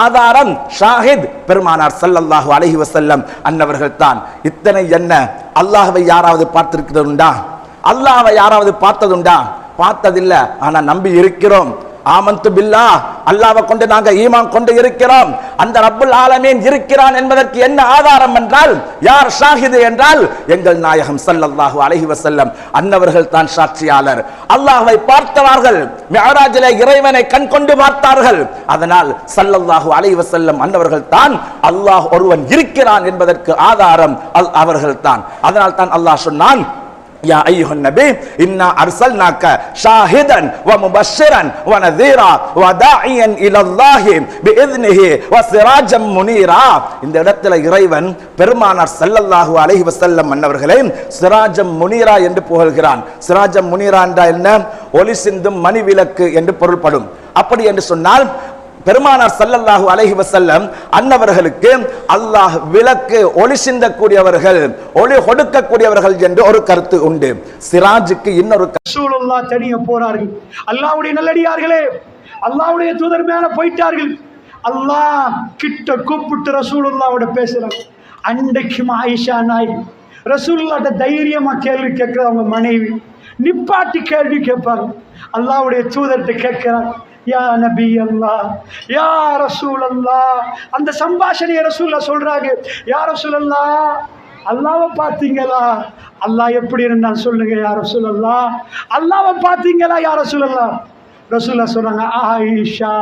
ஆதாரம் ஷாஹித் பெருமானார் சல்லல்லாஹு அலஹி வசல்லம் அன்னவர்கள் தான் இத்தனை என்ன? அல்லாஹவை யாராவது பார்த்திருக்கிறதுண்டா? அல்லாஹவை யாராவது பார்த்ததுண்டா? பார்த்ததில்ல. ஆனா நம்பி இருக்கிறோம். ஆமந்து பில்லா அல்லாவை கொண்டு நாங்க ஈமான் கொண்டு இருக்கிறோம். அந்த ரப்புல் ஆலமீன் இருக்கிறான் என்பதற்கு என்ன ஆதாரம் என்றால் யார் ஷாஹிது என்றால் எங்கள் நாயகம் சல்லல்லாஹு அலஹி வசல்லம் அன்னவர்கள் தான் சாட்சியாளர். அல்லாஹ்வை பார்த்தவார்கள் மியராஜில இறைவனை கண் கொண்டு பார்த்தார்கள். அதனால் சல்லல்லாஹு அலஹி வசல்லம் அன்னவர்கள் தான் அல்லாஹ் ஒருவன் இருக்கிறான் என்பதற்கு ஆதாரம் அல் அவர்கள் தான். அதனால் தான் அல்லாஹ் சொன்னான் யா ஐயுஹன் நபி இன்னா அர்சல் நாக்க ஷாஹிதன் வ முபஷிரன் வ நதீரா வ தாயியன் இலல்லாஹி பி இத்னிஹி வ சிராஜம் முனீரா இந்த இடத்துல இறைவன் பெருமானார் சல்லல்லாஹு அலைஹி வஸல்லம் மன்னவர்களே சிராஜம் முனீரா என்று புகழ்கிறான் சிராஜம் முனீரா என்றால் என்ன ஒளி சிந்தும் மணி விளக்கு என்று பொருள்படும் அப்படி என்று சொன்னால் பெருமானார் சல்லல்லாஹு அலஹி வசல்லம் அன்னவர்களுக்கு அல்லாஹ் விளக்கு ஒளி சிந்தக்கூடியவர்கள் ஒளி கொடுக்கக்கூடியவர்கள் என்று ஒரு கருத்து உண்டு. சிராஜுக்கு இன்னொரு க- தனிய போறார்கள். அல்லாவுடைய நல்லடியார்களே அல்லாவுடைய தூதர் மேல போயிட்டார்கள். அல்லாஹ் கிட்ட கூப்பிட்டு ரசூலுல்லாவோட பேசுறாங்க. அன்றைக்கும் ஆயிஷா நாய் ரசூல்லாட்ட தைரியமா கேள்வி கேட்கிற அவங்க மனைவி நிப்பாட்டி கேள்வி கேட்பாங்க. அல்லாஹ்வுடைய தூதர்கிட்ட கேட்கிறாங்க. யா நபி அல்லாஹ் யா ரசூல் அல்லா அந்த சம்பாஷணைய ரசூல்லா சொல்கிறாங்க யா ரசூல் அல்லா அல்லாவை பார்த்தீங்களா? அல்லாஹ் எப்படி இருந்தான் சொல்லுங்க யார சொல்லலாம் அல்லாவை பார்த்தீங்களா யார சொல்லலாம் ரசூல்லா சொன்னாங்க ஆயிஷா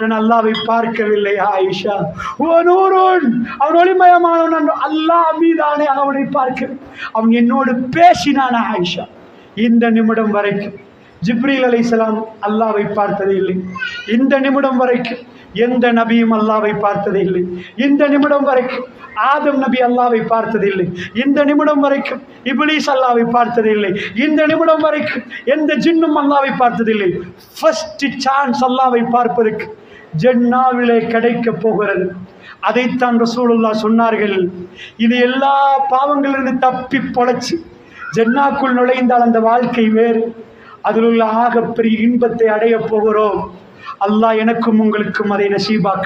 நான் அல்லாவை பார்க்கவில்லை ஆயிஷா. ஓ நூறுன் அவன் ஒளிமயமானவன் அல்லாஹ் மீதானே அவனை பார்க்க. அவன் என்னோடு பேசினான் ஆயிஷா. இந்த நிமிடம் வரைக்கும். ஜிப்ரீல் அலைஹிஸ்ஸலாம் அல்லாவை பார்த்ததே இல்லை. இந்த நிமிடம் வரைக்கும் எந்த நபியும் அல்லாவை பார்த்ததே இல்லை. இந்த நிமிடம் வரைக்கும் ஆதம் நபி அல்லாவை பார்த்ததில்லை இந்த நிமிடம் வரைக்கும் இப்லீஸ் அல்லாவை பார்த்ததில்லை இந்த நிமிடம் வரைக்கும் எந்த ஜின்னும் அல்லாவை பார்த்ததில்லை ஃபர்ஸ்ட் சான்ஸ் அல்லாவை பார்ப்பதற்கு ஜென்னாவிலே கிடைக்க போகிறது. அதைத்தான் ரசூலுல்லா சொன்னார்கள். இது எல்லா பாவங்களிலிருந்து தப்பி பொழைச்சி ஜென்னாக்குள் நுழைந்தால் அந்த வாழ்க்கை வேறு. அதில் உள்ள ஆகப்பெரிய இன்பத்தை அடையப் போகிறோம். அல்லாஹ் எனக்கும் உங்களுக்கும் அதை நசீபாக்க